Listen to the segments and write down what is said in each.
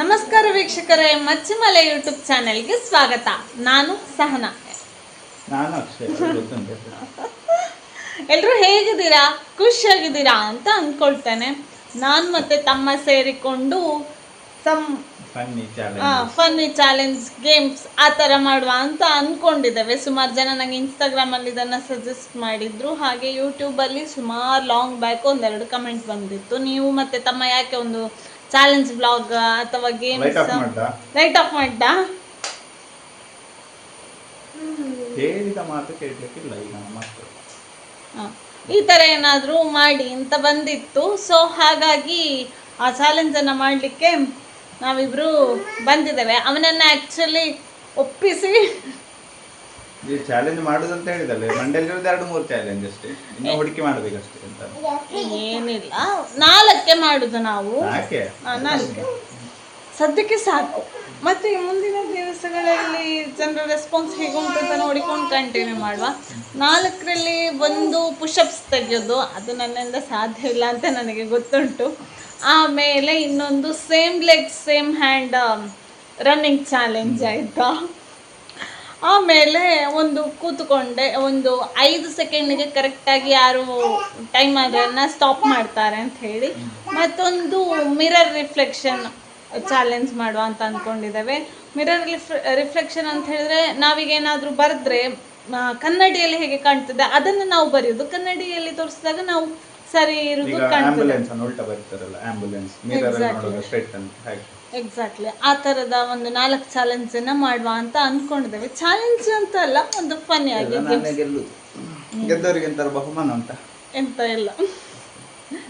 ನಮಸ್ಕಾರ ವೀಕ್ಷಕರೇ ಮಚ್ಚಿಮಲೆ ಯೂಟ್ಯೂಬ್ ಚಾನೆಲ್ಗೆ ಸ್ವಾಗತ. ನಾನು ಸಹನಾ. ಎಲ್ಲರೂ ಹೇಗಿದ್ದೀರಾ? ಖುಷಿಯಾಗಿದ್ದೀರಾ ಅಂತ ಅಂದ್ಕೊಳ್ತೇನೆ. ನಾನು ಮತ್ತೆ ತಮ್ಮ ಸೇರಿಕೊಂಡು some funny challenge funny challenge games ಆ ಥರ ಮಾಡುವ ಅಂತ ಅಂದ್ಕೊಂಡಿದ್ದೇವೆ. ಸುಮಾರು ಜನ ನನಗೆ ಇನ್ಸ್ಟಾಗ್ರಾಮಲ್ಲಿ ಇದನ್ನು ಸಜೆಸ್ಟ್ ಮಾಡಿದ್ರು. ಹಾಗೆ ಯೂಟ್ಯೂಬಲ್ಲಿ ಸುಮಾರು ಲಾಂಗ್ ಬ್ಯಾಕ್ ಒಂದೆರಡು ಕಮೆಂಟ್ ಬಂದಿತ್ತು. ನೀವು ಮತ್ತೆ ತಮ್ಮ ಯಾಕೆ ಒಂದು ಚಾಲೆಂಜ್ ಬ್ಲಾಗ್ ಅಥವಾ ಗೇಮ್ಸ್ ಲೈಟ್ ಆಫ್ ಮಾಡ್ದ ಹೇಳಿದ ಮಾತು ಕೇಳಲಿಕ್ಕಿಲ್ಲ ಈಗ ಹ. ಈ ತರ ಏನಾದರೂ ಮಾಡಿ ಅಂತ ಬಂದಿತ್ತು. ಸೊ ಹಾಗಾಗಿ ಆ ಚಾಲೆಂಜ್ ಚಾಲೆಂಜನ್ನು ಮಾಡಲಿಕ್ಕೆ ನಾವಿಬ್ಬರು ಬಂದಿದ್ದೇವೆ. ಅವನನ್ನು ಆ್ಯಕ್ಚುಲಿ ಒಪ್ಪಿಸಿ ಈ ಚಾಲೆಂಜ್ ಮಾಡುದಂತ ಹೇಳಿದಲ್ಲ ಮಂಡ್ಯಲ್ಲಿರೋದು ಎರಡು ಮೂರು ಚಾಲೆಂಜ್ ಅಷ್ಟೇ. ಇನ್ನು ಹುಡುಕಿ ಮಾಡ್ಬೇಕಷ್ಟೇ ಅಂತ. ಏನಿಲ್ಲ. ನಾಲ್ಕೆ ಮಾಡುದು ನಾವು. ಯಾಕೆ ಹ, ನಾಲ್ಕೆ. ಸದ್ಯಕ್ಕೆ ಸಾಕು. ಮತ್ತೆ ಮುಂದಿನ ದಿವಸಗಳಲ್ಲಿ ಜನರ ರೆಸ್ಪಾನ್ಸ್ ಹೇಗೆ ಉಂಟು ಅಂತ ನೋಡಿಕೊಂಡು ಕಂಟಿನ್ಯೂ ಮಾಡುವ. ನಾಲ್ಕರಲ್ಲಿ ಒಂದು ಪುಷಪ್ಸ್ ತೆಗೆಯೋದು ಅದು ನನ್ನಿಂದ ಸಾಧ್ಯ ಇಲ್ಲ ಅಂತ ನನಗೆ ಗೊತ್ತುಂಟು. ಆಮೇಲೆ ಇನ್ನೊಂದು same leg same hand running challenge ಆಯಿತಾ? ಆಮೇಲೆ ಒಂದು ಕೂತ್ಕೊಂಡೆ ಒಂದು ಐದು ಸೆಕೆಂಡಿಗೆ ಕರೆಕ್ಟಾಗಿ ಯಾರು ಟೈಮ್ ಅದನ್ನು ಸ್ಟಾಪ್ ಮಾಡ್ತಾರೆ ಅಂತ ಹೇಳಿ. ಮತ್ತೊಂದು ಮಿರರ್ ರಿಫ್ಲೆಕ್ಷನ್ ಚಾಲೆಂಜ್ ಮಾಡುವ ಅಂತ ಅಂದ್ಕೊಂಡಿದ್ದೇವೆ ಮಿರರ್ ರಿಫ್ಲೆಕ್ಷನ್ ಅಂತ ಹೇಳಿದ್ರೆ ನಾವೀಗ ಏನಾದರೂ ಬರೆದ್ರೆ ಕನ್ನಡಿಯಲ್ಲಿ ಹೇಗೆ ಕಾಣ್ತದೆ ಅದನ್ನು ನಾವು ಬರೆಯೋದು. ಕನ್ನಡಿಯಲ್ಲಿ ತೋರಿಸಿದಾಗ ನಾವು ಸರಿ ಇರುವುದು ಕಾಣ್ತದೆ. ಎಕ್ಸಾಕ್ಟ್ಲಿ ಆ ಥರದ ಒಂದು ನಾಲ್ಕು ಚಾಲೆಂಜನ್ನು ಮಾಡುವ ಅಂತ ಅಂದ್ಕೊಂಡಿದ್ದೇವೆ ಚಾಲೆಂಜ್ ಅಂತ ಅಲ್ಲ ಒಂದು ಫನ್ ಆಗಿ ಗೆದ್ದವರಿಗೆ ಎಂತಾರು ಬಹುಮಾನ ಅಂತ ಎಂತ ಇಲ್ಲ.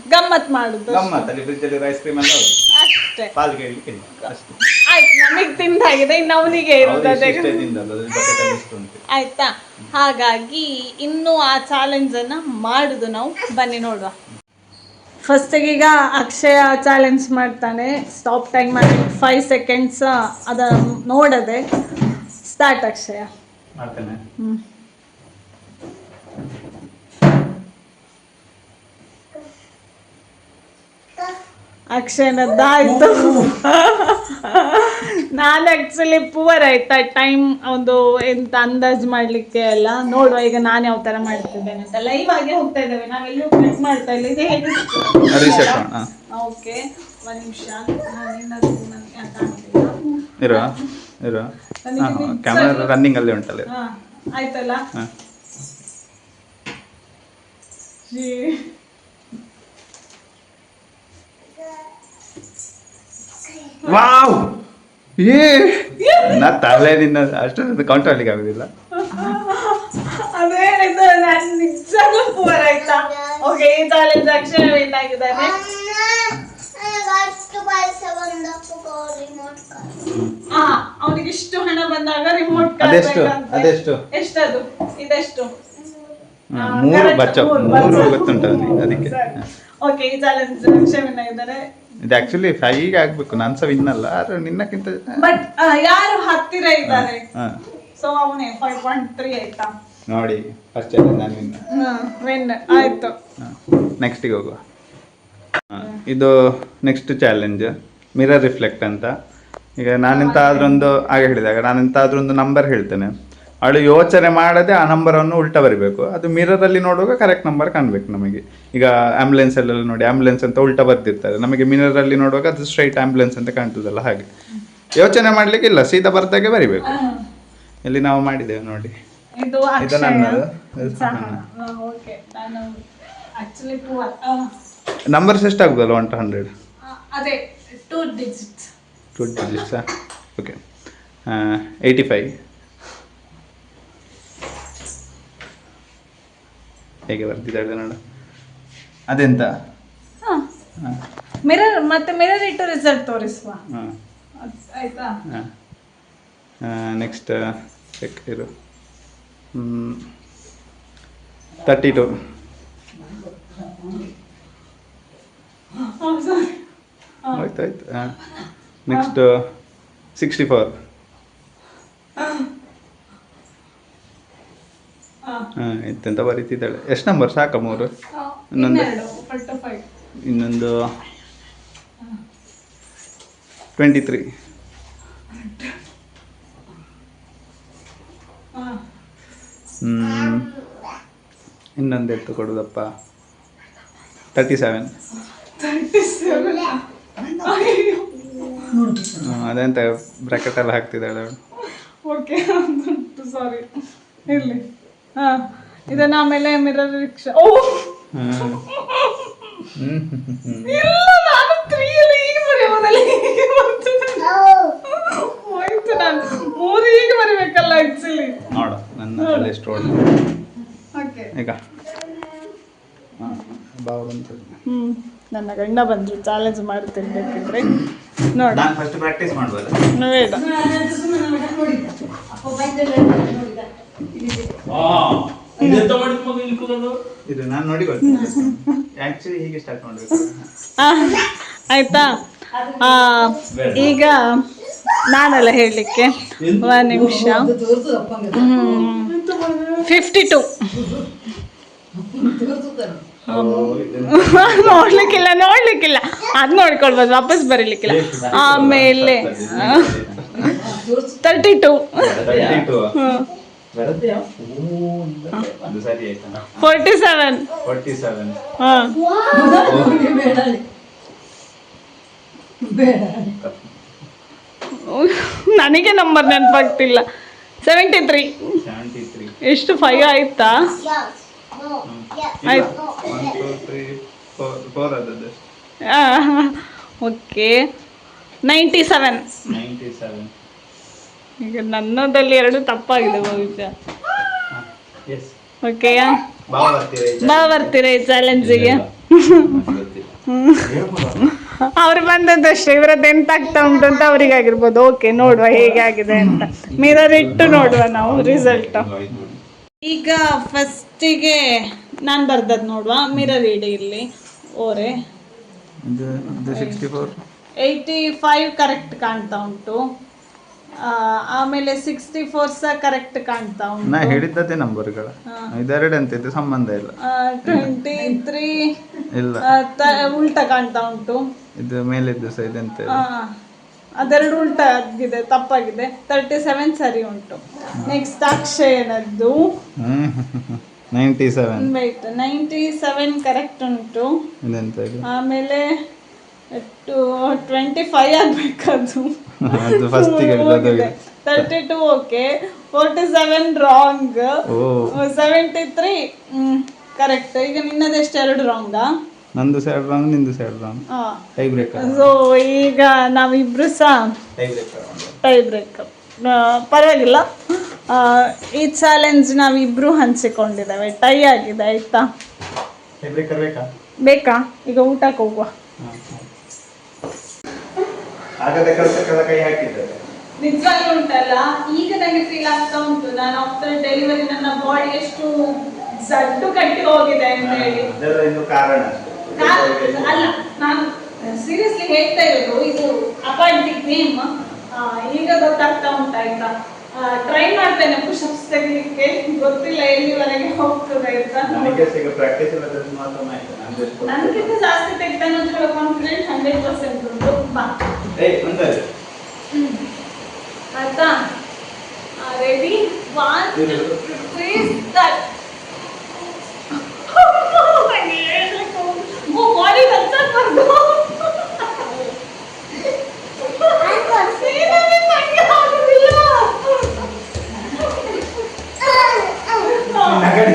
ಗಮ್ಮತ್ ಮಾಡುದು ಗಮ್ಮತ್ ಅಲ್ಲಿ ಫ್ರಿಜ್ ಅಲ್ಲಿ ಐಸ್ ಕ್ರೀಮ್ ಎಲ್ಲ ಅಷ್ಟೇ. ಪಾಲ್ ಕೇಳಲಿಕ್ಕಿಲ್ಲ ಅಷ್ಟೇ. ಆಯ್ತು ನಮಗೆ ತಿಂದಾಗಿದೆ ಇನ್ನು ಅವನಿಗೆ ಆಯ್ತಾ? ಹಾಗಾಗಿ ಇನ್ನು ಆ ಚಾಲೆಂಜ್ ಅನ್ನ ಮಾಡುದು ನಾವು. ಬನ್ನಿ ನೋಡುವ. ಫಸ್ಟಿಗೆ ಈಗ ಅಕ್ಷಯ ಚಾಲೆಂಜ್ ಮಾಡ್ತಾನೆ. ಸ್ಟಾಪ್ ಟೈಮ್ ಮಾಡಿ ಫೈವ್ ಸೆಕೆಂಡ್ಸ್ ಅದ ನೋಡದೆ ಸ್ಟಾರ್ಟ್ ಅಕ್ಷಯ. ಮಾಡ್ತಾನೆ. ಹ್ಞೂ ಅಕ್ಷಯನದ್ದಾಯ್ತು ನಾನು ಆ್ಯಕ್ಚುಲಿ ಪುವರ್ ಆಯ್ತಾ ಟೈಮ್ ಒಂದು ಎಂತ ಅಂದಾಜು ಮಾಡಲಿಕ್ಕೆ ಎಲ್ಲ? ನೋಡುವ ಈಗ ನಾನು ಯಾವ ಥರ ಮಾಡ್ತಿದ್ದೇನೆ ಅಂತ. ಲೈವ್ ಆಗಿ ಹೋಗ್ತಾ ಇದ್ದೇವೆ. ನಾವೆಲ್ಲೂ ಕ್ಲಿಕ್ ಮಾಡ್ತಾ ಇಲ್ಲ. ಇದು ಹೇಗೆ? ಓಕೆ ಒಂದು ನಿಮಿಷ. ನಾನು ಏನಾದ್ರು ನನಗೆ ಇರುವ ಹಾಂ. ಕ್ಯಾಮ್ರಾ ರನ್ನಿಂಗ್ ಅಲ್ಲಿ ಉಂಟಲ್ಲ. ಆಯ್ತಲ್ಲ? ಜೀ. ವಾವ್! ಏ. ನಾ ತಲೆ ನಿನ್ನ ಅಷ್ಟೊಂದು ಕೌಂಟ್ ಆಗೋದಿಲ್ಲ. ಅವನಿಗೆ ಇಷ್ಟು ಹಣ ಬಂದಾಗ ರಿಮೋಟ್ ಅದೆಷ್ಟು? ಅದೆಷ್ಟು? ಎಷ್ಟದು? ಇದೆಷ್ಟು? ಮೂರು ಬಚ್ಚ ಮೂರು ಗೊತ್ತುಂಟು ಅವನಿಗೆ ಅದಕ್ಕೆ. ಓಕೆ ಈ ಚಾಲೆಂಜ್ ಅಕ್ಷಯ ವಿನ್ ಆಗಿದ್ದಾರೆ. ಇದು ಆಕ್ಚುಲಿ ಫೈಗೆ ಆಗ್ಬೇಕು. ನಾನು ಸಹ ವಿನ್ ಅಲ್ಲ ಆದ್ರೆ ನಿನ್ನಕ್ಕಿಂತ ಬಟ್ ಯಾರು ಹತ್ತಿರ ಇದ್ದಾರೆ? ಸೊ ಅವನೇ ಫೈವ್ ಪಾಯಿಂಟ್ ತ್ರೀ ಆಯ್ತಾ? ನೋಡಿ ಫಸ್ಟ್ ನಾನು ವಿನ್ ವಿನ್ ಆಯ್ತು. ನೆಕ್ಸ್ಟಿಗೆ ಹೋಗುವ. ಇದು ನೆಕ್ಸ್ಟ್ ಚಾಲೆಂಜ್ ಮಿರರ್ ರಿಫ್ಲೆಕ್ಟ್ ಅಂತ. ಈಗ ನಾನೆಂತ ಆದ್ರೊಂದು ಆಗ ಹೇಳಿದಾಗ ನಾನೆಂತಾದ್ರೊಂದು ನಂಬರ್ ಹೇಳ್ತೇನೆ. ಅವಳು ಯೋಚನೆ ಮಾಡದೆ ಆ ನಂಬರನ್ನು ಉಲ್ಟಾ ಬರಿಬೇಕು. ಅದು ಮಿರರಲ್ಲಿ ನೋಡುವಾಗ ಕರೆಕ್ಟ್ ನಂಬರ್ ಕಾಣಬೇಕು ನಮಗೆ. ಈಗ ಆಂಬುಲೆನ್ಸ್ ಅಲ್ಲೆಲ್ಲ ನೋಡಿ ಆಂಬುಲೆನ್ಸ್ ಅಂತ ಉಲ್ಟಾ ಬರ್ದಿರ್ತಾರೆ. ನಮಗೆ ಮಿರರಲ್ಲಿ ನೋಡುವಾಗ ಅದು ಸ್ಟ್ರೈಟ್ ಆಂಬುಲೆನ್ಸ್ ಅಂತ ಕಾಣ್ತದಲ್ಲ ಹಾಗೆ. ಯೋಚನೆ ಮಾಡ್ಲಿಕ್ಕೆ ಇಲ್ಲ ಸೀದಾ ಬರ್ದಾಗೆ ಬರಿಬೇಕು. ಇಲ್ಲಿ ನಾವು ಮಾಡಿದ್ದೇವೆ ನೋಡಿ. ಇದು ನನ್ನದು. ಪುವರ್ ನಂಬರ್ಸ್ ಎಷ್ಟಾಗುದಲ್ಲ ಒನ್ ಟು ಹಂಡ್ರೆಡ್ ಟು ಡಿಜಿಟ್ಸಾ ಓಕೆ ಏಯ್ಟಿ ಫೈವ್ ಹೇಗೆ ಬರ್ತಿದ್ದಾಳೆ ನೋಡ ಅದೆಂತ? ಹಾಂ. ಹಾಂ ಮಿರರ್ ಮತ್ತೆ ಮಿರರ್ ಇಟ್ಟು ರಿಸಲ್ಟ್ ತೋರಿಸುವ. ಆಯ್ತಾ? ಹಾಂ. ನೆಕ್ಸ್ಟ್ ಚೆಕ್ ಇರು. ತರ್ಟಿ ಟು ಆಯ್ತು ಆಯ್ತು ಹಾಂ. ನೆಕ್ಸ್ಟ್ ಸಿಕ್ಸ್ಟಿ ಫೋರ್ ಎಂತೆಂತ ಬರೀತಿದ್ದಾಳೆ? ಎಷ್ಟು ನಂಬರ್ ಸಾಕ ಮೂರು ಇನ್ನೊಂದು. ಇನ್ನೊಂದು. ಟ್ವೆಂಟಿ ತ್ರೀ ಇನ್ನೊಂದು ಎತ್ತು ಕೊಡೋದಪ್ಪ. ತರ್ಟಿ ಸೆವೆನ್ ಅದೆಂತ ಬ್ರಾಕೆಟ್ ಎಲ್ಲ ಹಾಕ್ತಿದ್ದಾಳೆ ಓಕೆ ಸಾರಿ ಇರಲಿ. ಇದನ್ನ ಆಮೇಲೆ ಮಿರರ್ ರಿಕ್ಷಾ. ಓ. ಇಲ್ಲ ನಾನು ತ್ರೀಯಲ್ಲಿ ಈಗ ಬರೆಯೋದಲ್ಲ ಹೋಯ್ತು ನಾನು. ಮೂರು ಈಗ ಬರಿಬೇಕಲ್ಲ ಆಕ್ಚುಲಿ ನೋಡು ನನ್ನ ಎಷ್ಟು ಒಳ್ಳೆ. ಓಕೆ. ಈಗ. ಹಾಂ ಬಾವ ಬಂತು ಹ್ಮ್ ನನ್ನ ಗಂಡ ಬಂದ್ರು ಚಾಲೆಂಜ್ ಮಾಡ್ತಿರ್ಬೇಕಿದ್ರೆ ತಿನ್ಬೇಕಿದ್ರೆ ನಾನು ಫಸ್ಟ್ ಪ್ರಾಕ್ಟೀಸ್ ಮಾಡ್ಬೋದು. ಬೇಡ. ಇದೆಂತ ಮಾಡಿದ ಮಗ ಇಲ್ಲಿ ಕೂತ್ಕೊಂಡು? ಇದು ನಾನು ನೋಡಿ ಗೊತ್ತಿಲ್ಲ ಆ್ಯಕ್ಚುಲಿ ಹೀಗೆ ಸ್ಟಾರ್ಟ್ ಮಾಡಬೇಕು. ಆ, ಆಯ್ತಾ? ಆ, ಈಗ ನಾನಲ್ಲ ಹೇಳಲಿಕ್ಕೆ. ಒಂದು ನಿಮಿಷ. ಫಿಫ್ಟಿ ಟು ನೋಡ್ಲಿಕ್ಕಿಲ್ಲ ನೋಡ್ಲಿಕ್ಕಿಲ್ಲ. ಅದ್ ನೋಡ್ಕೊಳ್ಬೋದು ವಾಪಸ್ ಬರೀಲಿಕ್ಕಿಲ್ಲ. ಆಮೇಲೆ thirty two forty seven forty seven ಹಾಂ ನನಗೆ ನಂಬರ್ ನೆನಪಾಗ್ತಿಲ್ಲ. ಸೆವೆಂಟಿ ತ್ರೀ ಸೆವೆಂಟಿ ತ್ರೀ ಎಷ್ಟು ಫೈವ್ ಆಯ್ತಾ. Okay ninety seven ninety seven ಈಗ ನನ್ನದಲ್ಲಿ ಎರಡು ತಪ್ಪಾಗಿದೆ ಭವಿಷ್ಯ. ಎಸ್ ಓಕೆಯಾ ಬಾವ ಬರ್ತೀರಾ ಈ ಬಾ ಬರ್ತೀರಾ ಈ ಚಾಲೆಂಜಿಗೆ ಅವ್ರು ಬಂದದ್ದಷ್ಟೇ ಇವರದ್ದು ಎಂತ ಆಗ್ತಾ ಉಂಟು ಅಂತ ಅವರಿಗಾಗಿರ್ಬೋದು. ಓಕೆ ನೋಡುವ ಹೇಗೆ ಆಗಿದೆ ಅಂತ. ಮಿರರ್ ಇಟ್ಟು ನೋಡುವ ನಾವು ರಿಸಲ್ಟ್ ಈಗ ಫಸ್ಟಿಗೆ ನಾನು ಬರ್ದದ್ದು ನೋಡುವ. ಮಿರರ್ ಇಡಿ ಇಲ್ಲಿ. ಓರೆ. ಏಯ್ಟಿ ಫೈವ್ ಕರೆಕ್ಟ್ ಕಾಣ್ತಾ ಉಂಟು. ಆಮೇಲೆ ಸಿಕ್ಸ್ಟಿ ಫೋರ್ ಸಹ ಕರೆಕ್ಟ್ ಕಾಣ್ತಾ ನಾ ಉಂಟು ಹೇಳಿದ್ದದೇ ನಂಬರ್ಗಳ ಇದೆರಡು ಅಂತ ಇದು ಸಂಬಂಧ ಇಲ್ಲ. ಟ್ವೆಂಟಿ ತ್ರೀ ಇಲ್ಲ. ಉಲ್ಟ ಕಾಣ್ತಾ ಉಂಟು. ಇದು ಮೇಲಿದ್ದು ಸಹ ಇದೆಂತ ಆ, ಅದೆರಡು ಉಲ್ಟ ಆಗಿದೆ ತಪ್ಪಾಗಿದೆ. ತರ್ಟಿ ಸೆವೆನ್ ಸರಿ ಉಂಟು. Next ಅಕ್ಷಯನದ್ದು. Ninety seven wait ninety seven correct ಉಂಟು ಇದೆಂತ ಆಮೇಲೆ ಟು ಟ್ವೆಂಟಿ ಫೈವ್ ಆಗಬೇಕದು. ಅದು ಫಸ್ಟಿಗೆ ಹೋಗಿದೆ. Thirty two okay forty seven wrong seventy three correct ಈಗ ನಿನ್ನದೆಷ್ಟು ಎರಡು ರಾಂಗಾ ನಂದು ಸೈಡ್ ರಾಂಗ್ ನಿಂದು side wrong tie breaker so ಈಗ ನಾವಿಬ್ರು ಸಹ ಟೈ ಬ್ರೇಕರ್ ಟೈ ಬ್ರೇಕ್ ಪರವಾಗಿಲ್ಲ. ಈ ಚಾಲೆಂಜ್ ನಾವಿಬ್ರು ಹಂಚಿಕೊಂಡಿದ್ದಾವೆ. ಟೈ ಆಗಿದೆ ಆಯ್ತಾ? ಟೈ ಬ್ರೇಕರ್ ಬೇಕಾ? ಬೇಕಾ? ಈಗ ಊಟಕ್ಕೆ ಹೋಗುವ. ಆಗದೆ ಕೆಲಸಕ್ಕೆಲ್ಲ ಕೈ ಹಾಕಿದ್ದಾರೆ ನಿಜವಾಗ್ಲೂ ಉಂಟಲ್ಲ? ಈಗ ನನಗೆ ಫೀಲ್ ಆಗ್ತಾ ಉಂಟು. ನಾನು ಆಫ್ಟರ್ ಡೆಲಿವರಿ ನನ್ನ ಬಾಡಿ ಎಷ್ಟು ಸಡ್ಡು ಕಟ್ಟಿ ಹೋಗಿದೆ ಅಂತ ಹೇಳಿ. ಅದೆಲ್ಲ ಇನ್ನು ಕಾರಣ ನಾನು- ಅಲ್ಲ ನಾನು ಸೀರಿಯಸ್ಲಿ ಹೇಳ್ತಾ ಇರೋದು ಇದು ಅಪಾಯಿಂಟಿಂಗ್ ನೇಮ್ ಈಗ ಗೊತ್ತಾಗ್ತಾ ಉಂಟಾಯ್ತಾ ಟ್ರೈ ಮಾಡ್ತೇನೆ ಪುಷಪ್ಸ್ ತೆಗಿಲಿಕ್ಕೆ. ಗೊತ್ತಿಲ್ಲ ಎಲ್ಲಿವರೆಗೆ ಹೋಗ್ತದೆ ಅಂತ. ನನಗೆ ಈಗ ಪ್ರಾಕ್ಟೀಸ್ ಇಲ್ಲ ಮಾತ್ರ ಆಯ್ತು ನನಗೆ ನನಗಿಂತ ಜಾಸ್ತಿ ತೆಗಿತಾನೆ ಅಂತ ಕಾನ್ಫಿಡೆಂಟ್ ಹಂಡ್ರೆಡ್ ಪರ್ಸೆಂಟ್ ಉಂಟು. ಬಾ. ಏಯ್ ಒಂದೇ ಆಯ್ತಾ. Ready one three start body ಕಲ್ಸಕ್ಬಾರ್ದು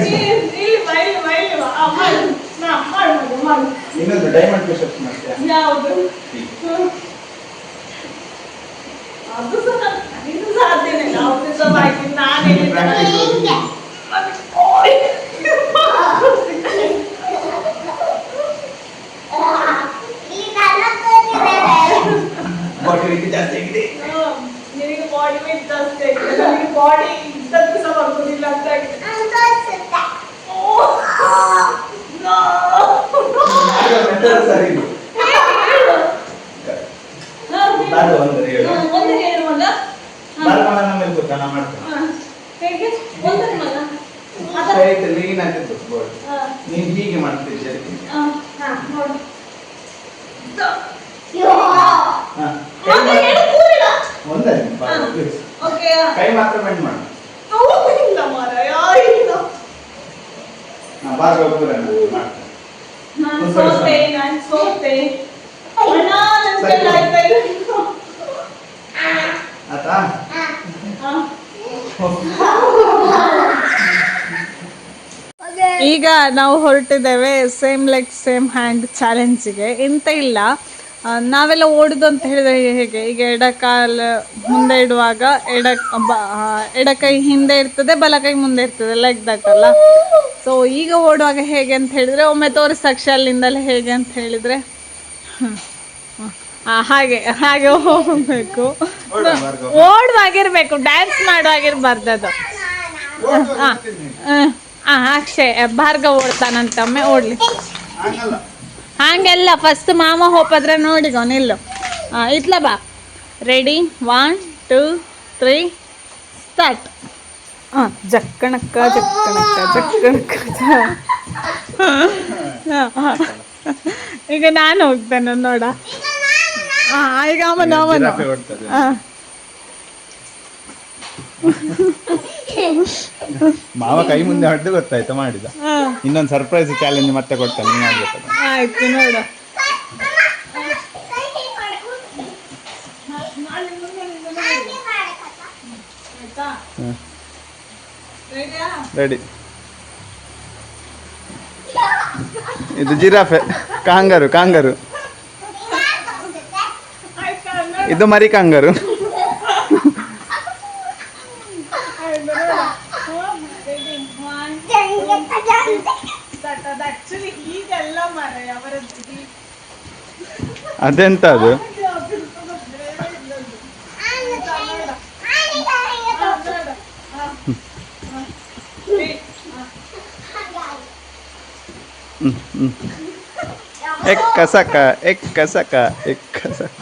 ಇಲ್ಲಿ ಬೈಲಿ ಬೈಲಿ ಆ ಮಾಡು. ನಾ ಮಾಡು ಮಗ, ಮಾಡು. ಇನ್ನೊಂದು ಡೈಮಂಡ್ ಪುಷಪ್ಸ್ ಮಾಡ್ತೀಯಾ? ಯಾವುದು ಹ್ಮ್. ಅದು ಸಹ ನನ್- ಇದು ಸಾಧ್ಯನೇ ಇಲ್ಲ ಅವ್ರು ಸಹ ಬಾಕಿ ನಾನು ಹೇಳಿದ್ದೆ ಅದು ಕೋಳಿ. ಬಾಡಿ ವೇಟ್ ಜಾಸ್ತಿ ಆಗಿದೆ ಹ್ಮ್. ನಿನಗೆ ಬಾಡಿ ವೇಟ್ ಜಾಸ್ತಿ ಆಗಿದೆ ನನಗೆ ಬಾಡಿ ಇದ್ದದ್ದು ಸಹ ಬರ್ತದಿಲ್ಲ ಅಂತ ಆಗಿದೆ ಓ. No. ಮೆಥಡ್ ಸರಿ ಇಲ್ಲ. ಬಾರು ಅಂದ್ರೆ ಹೇಳು ಹ್ಮ್, ಒಂದು? ಹೇಳು ಮಗ ಬಾರು ಮಾಡೋಣ ಮೇಲೆ ಗೊತ್ತಾ ನಾ ಮಾಡ್ತೇನೆ ಹಾ. ಹೇಗೆ? ಒಂದನೇ ಮಗ ಅದ? ಸ್ಟ್ರೈಟ್ ಲೀನ್ ಆಗಿದ್ದು ಬಾಡಿ ಹಾ. ನೀನು ಹೀಗೆ ಮಾಡ್ತಿದ್ದೆ ಅದಕ್ಕೆ ಹಾ, ಹಾ, ನೋಡು. ದ- ಹಾ. ಆ, ಮತ್ತೆ ಹೇಳು ಕೂರಿಡ. ಒಂದೇ ಓಕೆ. ಕೈ ಮಾತ್ರ ಬೆಂಡ್ ಮಾಡು. ಇಲ್ಲ ಮಾರಾಯ ಇಲ್ಲ. ಹಾ, ಬಾರ್ಗ ಪೂರ ಮಾಡ್ತೇನೆ. ನಾನು ಒಂದ್ ಸ್ವಲ್ಪ ಸೋತೆ ನಾನು ಸೋತೆ. ಅಣ್ಣ ನನ್ನ ಕೈಲಿ ಆಯ್ತಾ ಇಲ್ಲ ಆತಾ ಹಾ. ಈಗ ನಾವು ಹೊರಟಿದ್ದೇವೆ ಸೇಮ್ ಲೆಗ್ ಸೇಮ್ ಹ್ಯಾಂಡ್ ಚಾಲೆಂಜಿಗೆ ಎಂತ ಇಲ್ಲ. ನಾವೆಲ್ಲ ಓಡುದು ಅಂತ ಹೇಳಿದ್ರೆ ಹೇಗೆ? ಈಗ ಎಡಕಾಲ ಮುಂದೆ ಇಡುವಾಗ ಎಡ ಎಡಕೈ ಹಿಂದೆ ಇರ್ತದೆ ಬಲಕೈ ಮುಂದೆ ಇರ್ತದೆ ಲೆಗ್ ದಟ್ಟಲ್ಲ ಸೊ ಈಗ ಓಡುವಾಗ ಹೇಗೆ ಅಂತ ಹೇಳಿದ್ರೆ ಒಮ್ಮೆ ತೋರಿಸಾಕ್ಷಿ ಅಲ್ಲಿಂದಲೇ ಹೇಗೆ ಅಂತ ಹೇಳಿದ್ರೆ ಹಾಗೆ ಹಾಗೆ ಹೋಗ್ಬೇಕು. ಓಡುವಾಗಿರ್ಬೇಕು ಡ್ಯಾನ್ಸ್ ಮಾಡುವಾಗಿರ್ಬಾರ್ದು ಅದು. ಹಾಂ ಅಕ್ಷಯ್ ಭಾರ್ಗವ್ ಓಡ್ತಾನಂತಮ್ಮೆ ಓಡ್ಲಿ. ಹಂಗಲ್ಲ. ಹಂಗೆಲ್ಲ ಫಸ್ಟ್ ಮಾಮ ಹೋಪದ್ರೆ ನೋಡಿಗೋ ನಿಲ್ಲು. ಹಾಂ ಇತ್ಲ ಬಾ. Ready one two three start ಹಾಂ ಜಕ್ಕಣಕ್ಕ ಜಕ್ಕಣಕ್ಕ ಜಕ್ಕಣಕ್ಕ. ಈಗ ನಾನು ಹೋಗ್ತೇನೆ ನೋಡ. ಹಾಂ ಈಗ ಅವನು ಅವನು ಓಡ್ತದೆ ಹಾಂ ಮಾವ ಕೈ ಮುಂದೆ ಹೊಡೆದು ಗೊತ್ತಾಯ್ತು ಮಾಡಿದ. ಇನ್ನೊಂದು ಸರ್ಪ್ರೈಸ್ ಚಾಲೆಂಜ್ ಮತ್ತೆ ಕೊಡ್ತಾನೆ ನೀನು ಆಯ್ತು ನೋಡು. ರೆಡಿ ಇದು ಜಿರಾಫೆ ಕಾಂಗರು ಕಾಂಗರು. ಇದು ಮರಿ ಕಾಂಗರು ಅದೆಂತ ಅದು ಹ್ಮ್, ಹ್ಮ್. ಎಕ್ಕ ಸಕ ಎಕ್ಕ ಸಕ ಎಕ್ಕ ಸಕ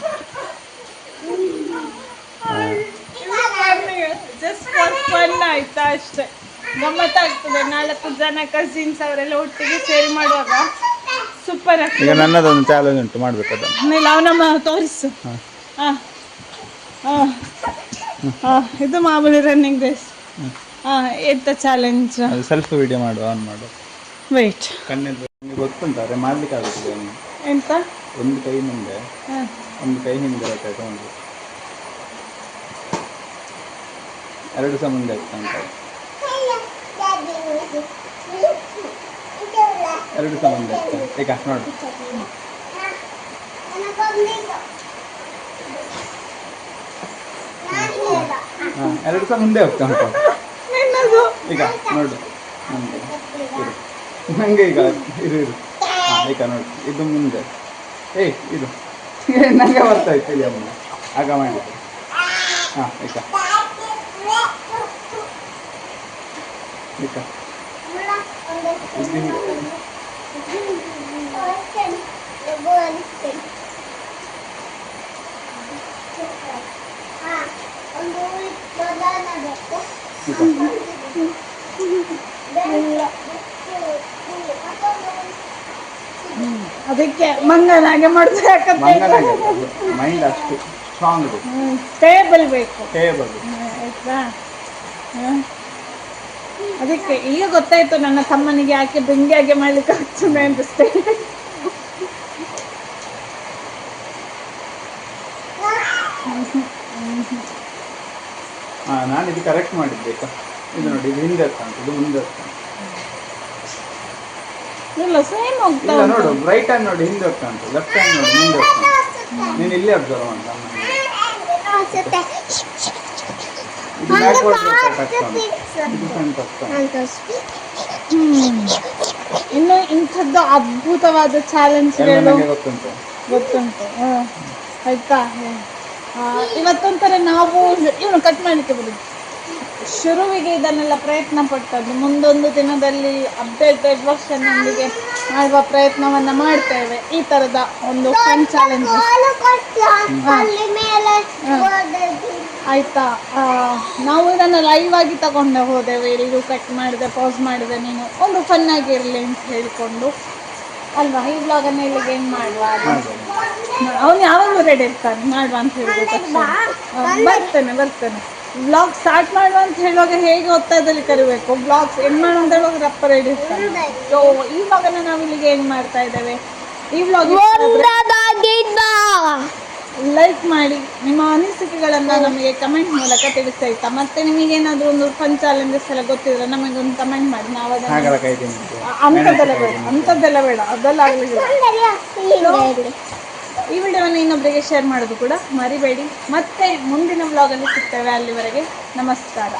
ಜಸ್ಟ್ ಫಾರ್ ಫನ್ ಆಯ್ತಾ ಅಷ್ಟೇ. ಗಮ್ಮತ್ತಾಗ್ತದೆ. ನಾಲ್ಕು ಜನ ಕಸಿನ್ಸ್ ಅವರೆಲ್ಲ ಒಟ್ಟಿಗೆ ಸೇರಿ ಮಾಡುವಾಗ. ಸೂಪರ್ ಈಗ ಆಗ್ತದೆ ನನ್ನದೊಂದು ಚಾಲೆಂಜ್ ಉಂಟು ಮಾಡಬೇಕು ಅದನ್ನು ಆಮೇಲೆ ಅವನಮ್ಮ ತೋರಿಸು. ಹಾ. ಹಾ. ಹಾ. ಹಾ, ಇದು ಮಾಮೂಲಿ ರನ್ನಿಂಗ್ ರೇಸ್ ಹಾ ಎಂತ ಚಾಲೆಂಜ್ ಸೆಲ್ಫ್ ವಿಡಿಯೋ ಮಾಡು ಆನ್ ಮಾಡು ವೆಯ್ಟ್ ಕಣ್ಣಿದ್ದು ನಿಮಗೆ ಗೊತ್ತುಂಟಾರೆ ಮಾಡ್ಲಿಕ್ಕೆ ಆಗುತ್ತೆ ಅವನಿಗೆ ಎಂತ? ಒಂದು ಕೈ ಮುಂದೆ ಹಾ. ಒಂದು ಕೈ ಹಿಂದೆ ತಗೊಂಡು ಎರಡು ಸಹ ಮುಂದೆ ಅಂತ ಎರಡು ಸಹ ಮುಂದೆ ಆಗ್ತದೆ. ಈಗ ನೋಡು ಹಾಂ ಎರಡು ಸಹ ಮುಂದೆ ಹೋಗ್ತಾ ಉಂಟು ನಿನ್ನದು ಈಗ ನೋಡು ಮುಂದೆ ಇರು ನಂಗೆ ಈಗ ಇರು ಇರು ಹಾಂ ಈಗ ನೋಡು ಇದು ಮುಂದೆ ಏಯ್ ಇದು ಏ, ನಂಗೆ ಬರ್ತಾ ಇತ್ತು ಇಲ್ಲಿ ಅಮ್ಮ ಆಗ ಮಾಡಿ ಹಾಂ ಈಗ ಈಗ ಇದು ಹಿಂಗೆ. ಅದಕ್ಕೆ ಮಂಗನಾಗೆ ಮಂಗನಾಗೆ ಮೈಂಡ್ ಅಷ್ಟು ಸ್ಟ್ರಾಂಗ್ ಟೇಬಲ್ ಬೇಕು. ಟೇಬಲ್ ಆಯ್ತಾ? ಅದಕ್ಕೆ ಈಗ ಗೊತ್ತಾಯ್ತು ನನ್ನ ತಮ್ಮನಿಗೆ ಯಾಕೆ ಬೆಂಗಿಯಾಗೆ ಮಾಡ್ಲಿಕ್ಕೆ ಆಗ್ತದೆ. ಹಾಂ ನಾನು ಇದು ಕರೆಕ್ಟ್ ಮಾಡಿದ್ಬೇಕಾ ಇದು ನೋಡಿ ಇದು ಹಿಂದೆ ಅಂತ ಇದು ಮುಂದೆ ಇಲ್ಲ ಸೇಮ್ ಹೋಗ್ತಾ. ನೋಡು ರೈಟ್ ಹ್ಯಾಂಡ್ ನೋಡಿ ಹಿಂದೆ ಹೋಗ್ತಾ ಉಂಟು ಲೆಫ್ಟ್ ಹ್ಯಾಂಡ್ ನೋಡಿ ಮುಂದೆ ಹೋಗ್ತಾ ನೀನು ಇಲ್ಲೇ ಅಬ್ಸರ್ವ್ ಮಾಡಿ ಇನ್ನು ಇಂಥದ್ದು ಅದ್ಭುತವಾದ ಚಾಲೆಂಜ್ ಗೊತ್ತುಂಟು. ಆಯ್ತಾ? ಇವತ್ತೊಂಥರ ನಾವು ಇವನು ಕಟ್ ಮಾಡಲಿಕ್ಕೆ ಬಿಡುದು ಶುರುವಿಗೆ ಇದನ್ನೆಲ್ಲ ಪ್ರಯತ್ನ ಪಟ್ಟದ್ದು ಮುಂದೊಂದು ದಿನದಲ್ಲಿ ಅಪ್ಡೇಟೆಡ್ ನಮಗೆ ಮಾಡುವ ಪ್ರಯತ್ನವನ್ನ ಮಾಡ್ತೇವೆ. ಈ ತರದ ಒಂದು ಫನ್ ಚಾಲೆಂಜ್ ಆಯ್ತಾ? ನಾವು ಇದನ್ನು ಲೈವ್ ಆಗಿ ತಗೊಂಡೆ ಹೋದೆವು. ಎಲ್ಲಿಗೂ ಕಟ್ ಮಾಡಿದೆ ಪಾಸ್ ಮಾಡಿದೆ ನೀನು. ಒಂದು ಫನ್ನಾಗಿರಲಿ ಅಂತ ಹೇಳಿಕೊಂಡು. ಅಲ್ವಾ? ಈ ಬ್ಲಾಗನ್ನು ಇಲ್ಲಿಗೆ ಏನು ಮಾಡುವ ಅವನು ಯಾವಾಗಲೂ ರೆಡಿ ಇರ್ತಾನೆ. ಮಾಡುವ ಅಂತ ಆ, ಬರ್ತೇನೆ ಬರ್ತೇನೆ. ಬ್ಲಾಗ್ ಸ್ಟಾರ್ಟ್ ಮಾಡುವ ಅಂತ ಹೇಳುವಾಗ ಹೇಗೆ ಒತ್ತಾಯದಲ್ಲಿ ಕರಿಬೇಕು? ಬ್ಲಾಗ್ ಏನು ಮಾಡುವ ಅಂತ ಹೇಳುವಾಗ ರಪ್ಪ ರೆಡಿ ಇರ್ತಾನೆ. ಸೊ ಈ ಬ್ಲಾಗನ್ನು ನಾವು ಇಲ್ಲಿಗೆ ಏನು ಮಾಡ್ತಾ ಇದ್ದೇವೆ. ಈ ವ್ಲಾಗ್ ಲೈಕ್ ಮಾಡಿ ನಿಮ್ಮ ಅನಿಸಿಕೆಗಳನ್ನು ನಮಗೆ ಕಮೆಂಟ್ ಮೂಲಕ ತಿಳಿಸಿ ಆಯ್ತಾ? ಮತ್ತೆ ನಿಮಗೇನಾದರೂ ಒಂದು ಫನ್ ಚಾಲೆಂಜಸ್ ಎಲ್ಲ ಗೊತ್ತಿದ್ರೆ ನಮಗೊಂದು ಕಮೆಂಟ್ ಮಾಡಿ. ನಾವು ಅದನ್ನು ಅಂಥದ್ದೆಲ್ಲ ಬೇಡ. ಅಂಥದ್ದೆಲ್ಲ ಬೇಡ. ಅದೆಲ್ಲ ಆಗಲಿಲ್ಲ ಈ ವಿಡಿಯೋವನ್ನು ಇನ್ನೊಬ್ಬರಿಗೆ ಶೇರ್ ಮಾಡೋದು ಕೂಡ ಮರಿಬೇಡಿ. ಮತ್ತೆ ಮುಂದಿನ ವ್ಲಾಗಲ್ಲಿ ಸಿಗ್ತೇವೆ. ಅಲ್ಲಿವರೆಗೆ ನಮಸ್ಕಾರ.